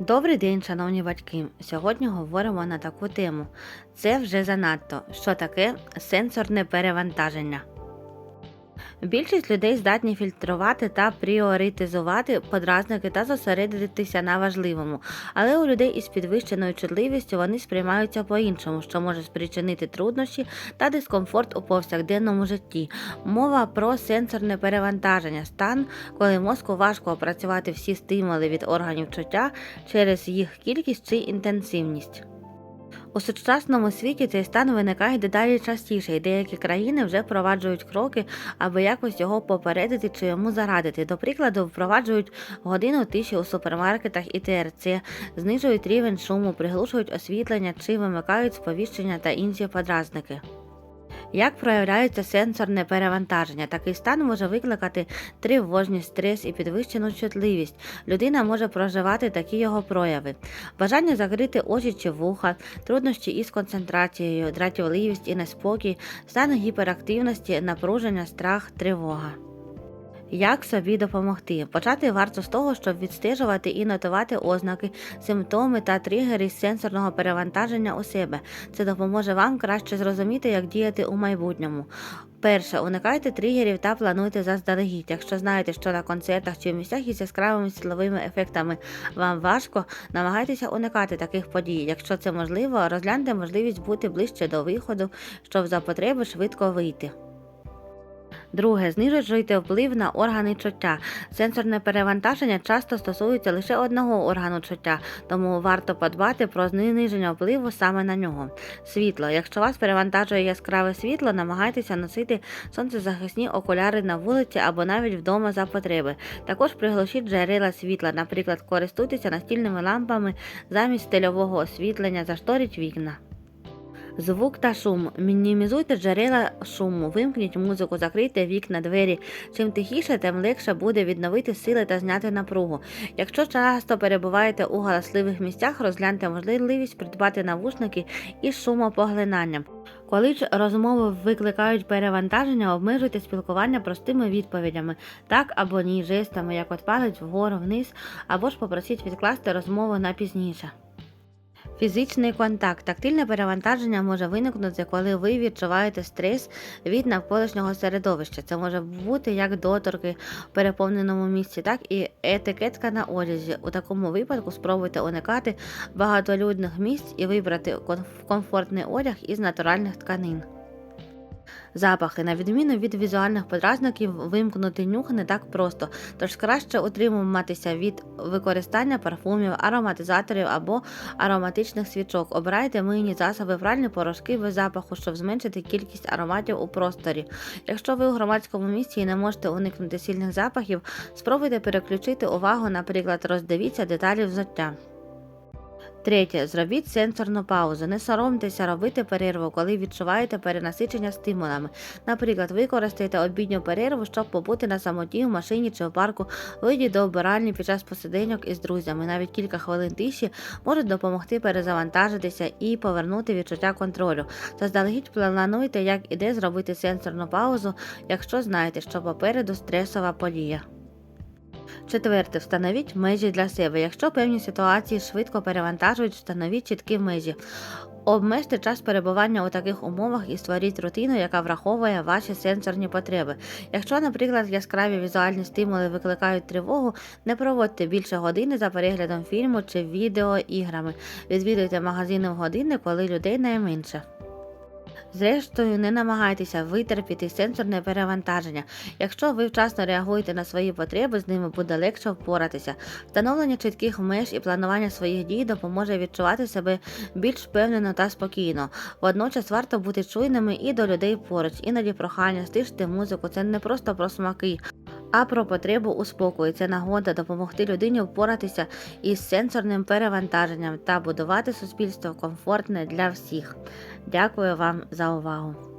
Добрий день, шановні батьки. Сьогодні говоримо на таку тему. Це вже занадто. Що таке сенсорне перевантаження? Більшість людей здатні фільтрувати та пріоритизувати подразники та зосередитися на важливому, але у людей із підвищеною чутливістю вони сприймаються по-іншому, що може спричинити труднощі та дискомфорт у повсякденному житті. Мова про сенсорне перевантаження, стан, коли мозку важко опрацювати всі стимули від органів чуття через їх кількість чи інтенсивність. У сучасному світі цей стан виникає дедалі частіше, і деякі країни вже впроваджують кроки, аби якось його попередити чи йому зарадити. До прикладу, впроваджують годину тиші у супермаркетах і ТРЦ, знижують рівень шуму, приглушують освітлення чи вимикають сповіщення та інші подразники. Як проявляється сенсорне перевантаження? Такий стан може викликати тривожність, стрес і підвищену чутливість. Людина може проживати такі його прояви: бажання закрити очі чи вуха, труднощі із концентрацією, дратівливість і неспокій, стан гіперактивності, напруження, страх, тривога. Як собі допомогти? Почати варто з того, щоб відстежувати і нотувати ознаки, симптоми та тригери сенсорного перевантаження у себе. Це допоможе вам краще зрозуміти, як діяти у майбутньому. Перше, уникайте тригерів та плануйте заздалегідь. Якщо знаєте, що на концертах чи в місцях із яскравими світловими ефектами вам важко, намагайтеся уникати таких подій. Якщо це можливо, розгляньте можливість бути ближче до виходу, щоб за потреби швидко вийти. Друге, знижуйте вплив на органи чуття. Сенсорне перевантаження часто стосується лише одного органу чуття, тому варто подбати про зниження впливу саме на нього. Світло. Якщо вас перевантажує яскраве світло, намагайтеся носити сонцезахисні окуляри на вулиці або навіть вдома за потреби. Також приглушіть джерела світла, наприклад, користуйтеся настільними лампами замість стильового освітлення, зашторіть вікна. Звук та шум. Мінімізуйте джерела шуму, вимкніть музику, закрийте вікна, двері. Чим тихіше, тим легше буде відновити сили та зняти напругу. Якщо часто перебуваєте у галасливих місцях, розгляньте можливість придбати навушники із шумопоглинанням. Коли ж розмови викликають перевантаження, обмежуйте спілкування простими відповідями, так або ні, жестами, як от палець вгору вниз, або ж попросіть відкласти розмову на пізніше. Фізичний контакт. Тактильне перевантаження може виникнути, коли ви відчуваєте стрес від навколишнього середовища. Це може бути як доторки в переповненому місці, так і етикетка на одязі. У такому випадку спробуйте уникати багатолюдних місць і вибрати комфортний одяг із натуральних тканин. Запахи, на відміну від візуальних подразників, вимкнути нюх не так просто, тож краще утримуватися від використання парфумів, ароматизаторів або ароматичних свічок. Обирайте мийні засоби, пральні порошки без запаху, щоб зменшити кількість ароматів у просторі. Якщо ви у громадському місці і не можете уникнути сильних запахів, спробуйте переключити увагу, наприклад, роздивіться деталі взуття. Третє. Зробіть сенсорну паузу. Не соромтеся робити перерву, коли відчуваєте перенасичення стимулами. Наприклад, використайте обідню перерву, щоб побути на самоті в машині чи в парку, вийдіть до обиральні під час посиденьок із друзями. Навіть кілька хвилин тиші можуть допомогти перезавантажитися і повернути відчуття контролю. Заздалегідь плануйте, як і де зробити сенсорну паузу, якщо знаєте, що попереду стресова подія. Четверте, встановіть межі для себе. Якщо певні ситуації швидко перевантажують, встановіть чіткі межі. Обмежте час перебування у таких умовах і створіть рутину, яка враховує ваші сенсорні потреби. Якщо, наприклад, яскраві візуальні стимули викликають тривогу, не проводьте більше години за переглядом фільму чи відеоіграми. Відвідуйте магазини в години, коли людей найменше. Зрештою, не намагайтеся витерпіти сенсорне перевантаження. Якщо ви вчасно реагуєте на свої потреби, з ними буде легше впоратися. Встановлення чітких меж і планування своїх дій допоможе відчувати себе більш впевнено та спокійно. Водночас варто бути чуйними і до людей поруч. Іноді прохання стишити музику це не просто про смаки. А про потребу у спокою. це нагода допомогти людині впоратися із сенсорним перевантаженням та будувати суспільство комфортне для всіх. Дякую вам за увагу!